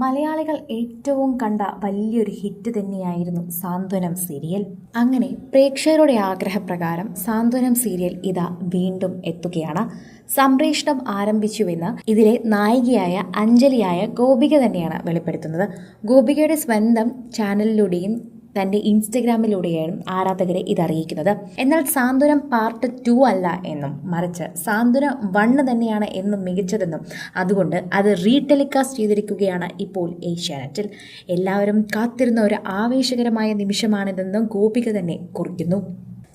മലയാളികൾ ഏറ്റവും കണ്ട വലിയൊരു ഹിറ്റ് തന്നെയായിരുന്നു സാന്ത്വനം സീരിയൽ അങ്ങനെ പ്രേക്ഷകരുടെ ആഗ്രഹപ്രകാരം സാന്ത്വനം സീരിയൽ ഇതാ വീണ്ടും എത്തുകയാണ്. സംപ്രേഷണം ആരംഭിച്ചുവെന്ന് ഇതിലെ നായികയായ അഞ്ജലിയായ ഗോപിക തന്നെയാണ് വെളിപ്പെടുത്തുന്നത്. ഗോപികയുടെ സ്വന്തം ചാനലിലൂടെയും തന്റെ ഇൻസ്റ്റഗ്രാമിലൂടെയാണ് ആരാധകരെ ഇതറിയിക്കുന്നത്. എന്നാൽ സാന്ത്വനം പാർട്ട് ടു അല്ല എന്നും മറിച്ച് സാന്ത്വനം വണ്ണ് തന്നെയാണ് എന്നും മികച്ചതെന്നും അതുകൊണ്ട് അത് റീടെലികാസ്റ്റ് ചെയ്തിരിക്കുകയാണ് ഇപ്പോൾ ഏഷ്യാനെറ്റിൽ എല്ലാവരും കാത്തിരുന്ന ഒരു ആവേശകരമായ നിമിഷമാണിതെന്നും ഗോപിക തന്നെ കുറിക്കുന്നു.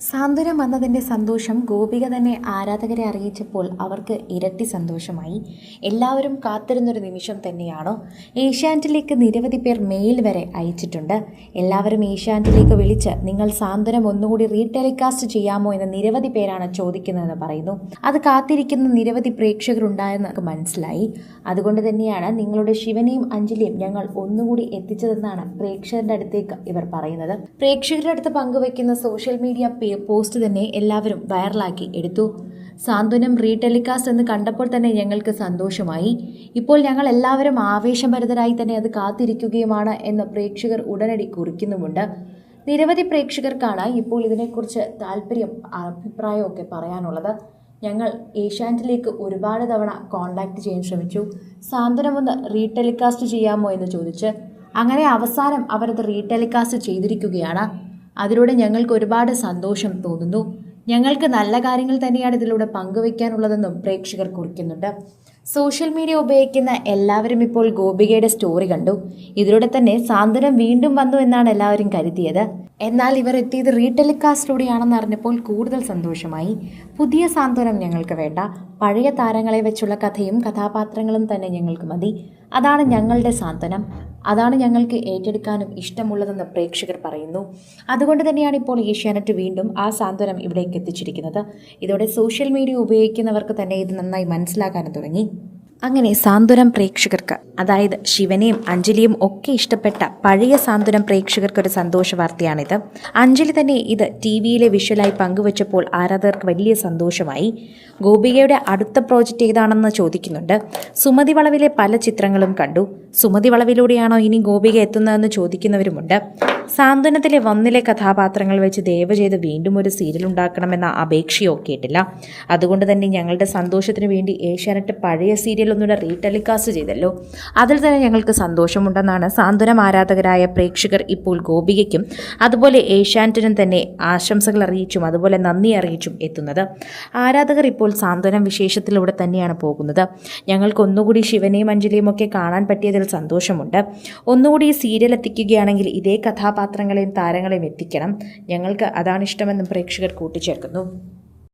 സാന്ത്വനം വന്നതിന്റെ സന്തോഷം ഗോപിക തന്നെ ആരാധകരെ അറിയിച്ചപ്പോൾ അവർക്ക് ഇരട്ടി സന്തോഷമായി. എല്ലാവരും കാത്തിരുന്നൊരു നിമിഷം തന്നെയാണോ? ഏഷ്യാനെറ്റിലേക്ക് നിരവധി പേർ മെയിൽ വരെ അയച്ചിട്ടുണ്ട്. എല്ലാവരും ഏഷ്യാനെറ്റിലേക്ക് വിളിച്ച് നിങ്ങൾ സാന്ത്വനം ഒന്നുകൂടി റീടെലികാസ്റ്റ് ചെയ്യാമോ എന്ന് നിരവധി പേരാണ് ചോദിക്കുന്നതെന്ന് പറയുന്നു. അത് കാത്തിരിക്കുന്ന നിരവധി പ്രേക്ഷകരുണ്ടായെന്ന് മനസ്സിലായി. അതുകൊണ്ട് തന്നെയാണ് നിങ്ങളുടെ ശിവനെയും അഞ്ജലിയും ഞങ്ങൾ ഒന്നുകൂടി എത്തിച്ചതെന്നാണ് പ്രേക്ഷകരുടെ അടുത്തേക്ക് ഇവർ പറയുന്നത്. പ്രേക്ഷകരുടെ അടുത്ത് പങ്കുവയ്ക്കുന്ന സോഷ്യൽ മീഡിയ പേ- പോസ്റ്റ് തന്നെ എല്ലാവരും വൈറലാക്കി എടുത്തു. സാന്ത്വനം റീടെലികാസ്റ്റ് എന്ന് കണ്ടപ്പോൾ തന്നെ ഞങ്ങൾക്ക് സന്തോഷമായി. ഇപ്പോൾ ഞങ്ങൾ എല്ലാവരും ആവേശഭരിതരായി തന്നെ അത് കാത്തിരിക്കുകയുമാണ് എന്ന് പ്രേക്ഷകർ ഉടനടി കുറിക്കുന്നുമുണ്ട്. നിരവധി പ്രേക്ഷകർക്കാണ് ഇപ്പോൾ ഇതിനെക്കുറിച്ച് താല്പര്യം അഭിപ്രായമൊക്കെ പറയാനുള്ളത്. ഞങ്ങൾ ഏഷ്യാനെറ്റിലേക്ക് ഒരുപാട് തവണ കോൺടാക്ട് ചെയ്യാൻ ശ്രമിച്ചു. സാന്ത്വനം ഒന്ന് റീടെലികാസ്റ്റ് ചെയ്യാമോ എന്ന് ചോദിച്ച് അങ്ങനെ അവസാനം അവരത് റീടെലികാസ്റ്റ് ചെയ്തിരിക്കുകയാണ്. അതിലൂടെ ഞങ്ങൾക്ക് ഒരുപാട് സന്തോഷം തോന്നുന്നു. ഞങ്ങൾക്ക് നല്ല കാര്യങ്ങൾ തന്നെയാണ് ഇതിലൂടെ പങ്കുവയ്ക്കാനുള്ളതെന്നും പ്രേക്ഷകർ കുറിക്കുന്നുണ്ട്. സോഷ്യൽ മീഡിയ ഉപയോഗിക്കുന്ന എല്ലാവരും ഇപ്പോൾ ഗോപികയുടെ സ്റ്റോറി കണ്ടു. ഇതിലൂടെ തന്നെ സാന്ത്വനം വീണ്ടും വന്നു എന്നാണ് എല്ലാവരും കരുതിയത്. എന്നാൽ ഇവർ എത്തിയത് റീടെലികാസ്റ്റിലൂടെയാണെന്ന് അറിഞ്ഞപ്പോൾ കൂടുതൽ സന്തോഷമായി. പുതിയ സാന്ത്വനം ഞങ്ങൾക്ക് വേണ്ട. പഴയ താരങ്ങളെ വെച്ചുള്ള കഥയും കഥാപാത്രങ്ങളും തന്നെ ഞങ്ങൾക്ക് മതി. അതാണ് ഞങ്ങളുടെ സാന്ത്വനം. അതാണ് ഞങ്ങൾക്ക് ഏറ്റെടുക്കാനും ഇഷ്ടമുള്ളതെന്ന് പ്രേക്ഷകർ പറയുന്നു. അതുകൊണ്ട് തന്നെയാണ് ഇപ്പോൾ ഏഷ്യാനെറ്റ് വീണ്ടും ആ സാന്ത്വനം ഇവിടേക്ക് എത്തിച്ചിരിക്കുന്നത്. ഇതോടെ സോഷ്യൽ മീഡിയ ഉപയോഗിക്കുന്നവർക്ക് തന്നെ ഇത് നന്നായി മനസ്സിലാക്കാൻ തുടങ്ങി. അങ്ങനെ സാന്ത്വനം പ്രേക്ഷകർക്ക് അതായത് ശിവനെയും അഞ്ജലിയും ഒക്കെ ഇഷ്ടപ്പെട്ട പഴയ സാന്ത്വനം പ്രേക്ഷകർക്ക് ഒരു സന്തോഷ വാർത്തയാണിത്. അഞ്ജലി തന്നെ ഇത് ടി വിയിലെ വിഷ്വലായി പങ്കുവച്ചപ്പോൾ ആരാധകർക്ക് വലിയ സന്തോഷമായി. ഗോപികയുടെ അടുത്ത പ്രോജക്റ്റ് ഏതാണെന്ന് ചോദിക്കുന്നുണ്ട്. സുമതി വളവിലെ പല ചിത്രങ്ങളും കണ്ടു. സുമതി വളവിലൂടെയാണോ ഇനി ഗോപിക എത്തുന്നതെന്ന് ചോദിക്കുന്നവരുമുണ്ട്. സാന്ത്വനത്തിലെ വന്നിലെ കഥാപാത്രങ്ങൾ വെച്ച് ദയവ് ചെയ്ത് വീണ്ടും ഒരു സീരിയൽ ഉണ്ടാക്കണമെന്ന അപേക്ഷയോ കേട്ടില്ല. അതുകൊണ്ട് തന്നെ ഞങ്ങളുടെ സന്തോഷത്തിന് വേണ്ടി ഏഷ്യാനെറ്റ് പഴയ സീരിയൽ ഒന്നുകൂടെ റീടെലികാസ്റ്റ് ചെയ്തല്ലോ. അതിൽ തന്നെ ഞങ്ങൾക്ക് സന്തോഷമുണ്ടെന്നാണ് സാന്ത്വനം ആരാധകരായ പ്രേക്ഷകർ ഇപ്പോൾ ഗോപികയ്ക്കും അതുപോലെ ഏഷ്യാനെറ്റിനും തന്നെ ആശംസകൾ അറിയിച്ചും അതുപോലെ നന്ദി അറിയിച്ചും എത്തുന്നത്. ആരാധകർ ഇപ്പോൾ സാന്ത്വനം വിശേഷത്തിലൂടെ തന്നെയാണ് പോകുന്നത്. ഞങ്ങൾക്ക് ഒന്നുകൂടി ശിവനെയും അഞ്ജലിയും ഒക്കെ കാണാൻ പറ്റിയതിൽ സന്തോഷമുണ്ട്. ഒന്നുകൂടി ഈ സീരിയൽ എത്തിക്കുകയാണെങ്കിൽ ഇതേ കഥാപാത്രങ്ങളെയും താരങ്ങളെയും എത്തിക്കണം. ഞങ്ങൾക്ക് അതാണ് ഇഷ്ടമെന്നും പ്രേക്ഷകർ കൂട്ടിച്ചേർക്കുന്നു.